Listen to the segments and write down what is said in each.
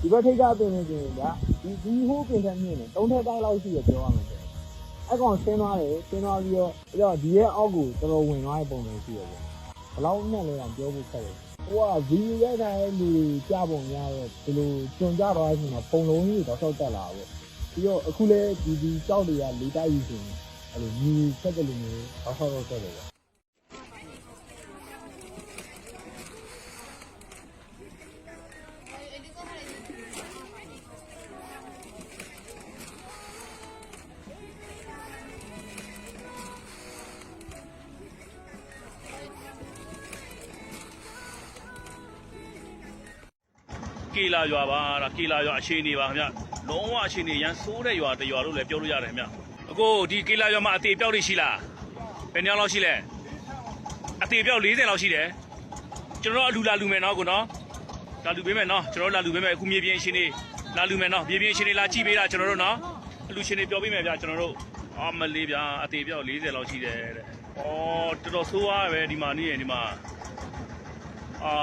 ဒီဘက်ထိပ်ကပင်နေပြင်ဗျာဒီဒီဟိုးပင်ထက်မြင့်နေသုံးထက်တိုင်းလောက်ရှိရပြောရမယ်ဆိုအဲ့ကောင်ဆင်းသွားတယ်ဆင်းသွားပြီးတော့ပြီးတော့ဒီရဲ့အောက်ကိုတော်တော်ဝင်သွားတဲ့ပုံစံရှိရပေါ့ဘယ်လောက်နဲ့လဲတော့ပြောဖို့ခက်တယ်ဟိုကဗီဒီယိုရိုက်ထားတဲ့လူတွေကြားပုံရတော့ဒီလိုကျွံကြတော့အချိန်မှာပုံလုံးကြီးတော့ဆောက်တက်လာပေါ့ပြီးတော့အခုလဲဒီဒီကြောက်တွေကလေးတိုက်ယူဆိုရင်အဲ့လိုမြူဆက်တယ်လို့မျိုးတော့ဆောက်တော့တက်တယ် ကေလာရွာပါဒါကေလာရွာအခြေအနေပါခင်ဗျလုံးဝအခြေအနေရန်ဆိုးတဲ့ရွာတစ်ရွာလို့လည်းပြောလို့ရတယ်ခင်ဗျအခုဒီကေလာရွာမှာအသေးပြောက်တွေရှိလားဘယ်နှစ်ယောက်လောက်ရှိလဲအသေးပြောက်40လောက်ရှိတယ်ကျွန်တော်တို့အလူလာလူမယ်နော်ကိုနော်လာလူပေးမယ်နော်ကျွန်တော်တို့လာလူပေးမယ်အခုမြေပြင်အခြေအနေလာလူမယ်နော်မြေပြင်အခြေအနေလာကြည့်ပေးတာကျွန်တော်တို့နော်အလူအခြေအနေပြောပေးမယ်ဗျကျွန်တော်တို့အာမလေးဗျာအသေးပြောက်40လောက်ရှိတယ်တဲ့ဩတော်တော်ဆိုးရပဲဒီမှာနေရဒီမှာအာ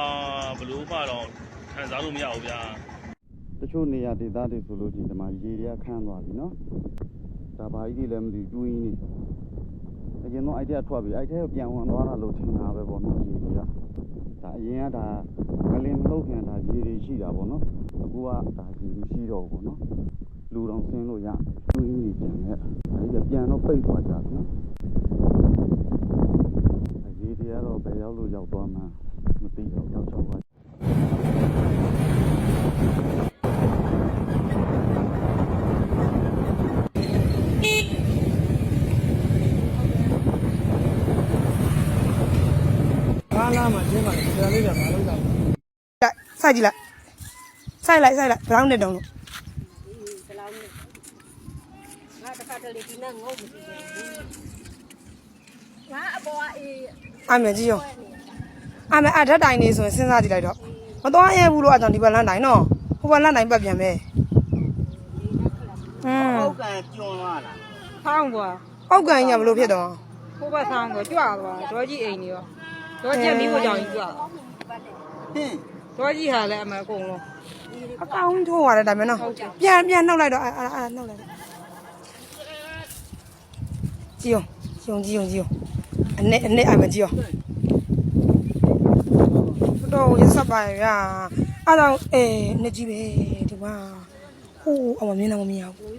ဘလို့မှတော့ ခံစားလို့မရဘူးဗျာတချို့နေရာဒေသတွေဆိုလို့ရှိရင်ဒီမှာရေတွေကခန်းသွားပြီနော်ဒါဘာကြီးတွေလည်းမသိဘူးကျူးရင်းနေအရင်တော့အဲ့တက်ထွက်ပြီအဲ့တက်ပြန်ဝင်သွားတာလို့ထင်တာပဲပေါ့နော်ရေတွေကဒါအရင်ကဒါငလင်မလို့ခင်ဒါရေတွေရှိတာပေါ့နော်အခုကဒါရေမရှိတော့ဘူးပေါ့နော်လူတော်ဆင်းလို့ရကျူးရင်းနေကြတယ်အဲ့ဒီပြန်တော့ပိတ်သွားကြပြီနော်ရေတွေကတော့ဘယ်ရောက်လို့ရောက်သွားမှမသိတော့ရောက်ချောက်သွား ကားလာမှကျင်းပါလေဆရာလေးကမလုပ်တာလိုက်စိုက်ကြည့်လိုက်စိုက်လိုက်စိုက်လိုက်ဘရောင်းနဲ့တုံးလို့ဘယ်လောက်လဲငါတခါတလေဒီနဲ့ငုံမရှိဘူးငါအပေါ်အေးအမေကြည့်ရောအမေအထက်တိုင်နေဆိုရင်စဉ်းစားကြည့်လိုက်တော့မသွားရဲဘူးလို့အကြောင်းဒီဘက်လန်းတိုင်နော်ဟိုဘက်လန်းတိုင်ပတ်ပြန်မယ်อืมဟုတ်ကန်ကျွန်းသွားလားဖောင်းကွာအောက်ကန်ကြီးကဘလို့ဖြစ်တော့ဟိုဘက်ဆောင်ကိုကြွသွားဒေါ်ကြီးအိမ်ကြီးရော ဒေါ်ကြီးမိဖို့ကြောင့်ကြီးကြွဟင်းဒေါ်ကြီးဟာလည်းအမအကုန်လုံးအကောင်ထိုးရတဲ့တိုင်မယ်နော်ပြန်ပြန်နှုတ်လိုက်တော့အဲ့အဲ့အဲ့နှုတ်လိုက်ကြည့်အောင်ကြည့်အောင်ကြည့်အောင်အနဲ့အနဲ့အမကြည့်အောင်တော့ရစပါရအဲ့တော့အေးနှစ်ကြီးပဲဒီမှာဟိုးအမမြင်တော့မမြင်ဘူး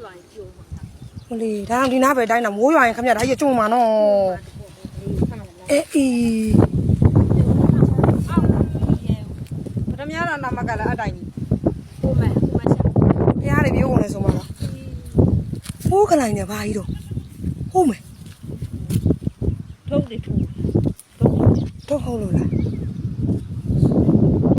မလေးဒါတော့ဒီနားပဲတိုင်းတာမိုးရွာရင်ခမရဒါကြီးကျုံမှာနော်အေးအေး ပထမရတာနာမက လည်းအတိုင်းကြီးကိုမဲ့ကိုမဲ့ချက်ဖះတွေပြေဝင်နေဆိုမှာလားဟိုးခလိုက်နေဘာကြီးတော့ဟုတ်မယ်ထုတ်တယ်ထုတ်တော့ဟုတ်လို့လား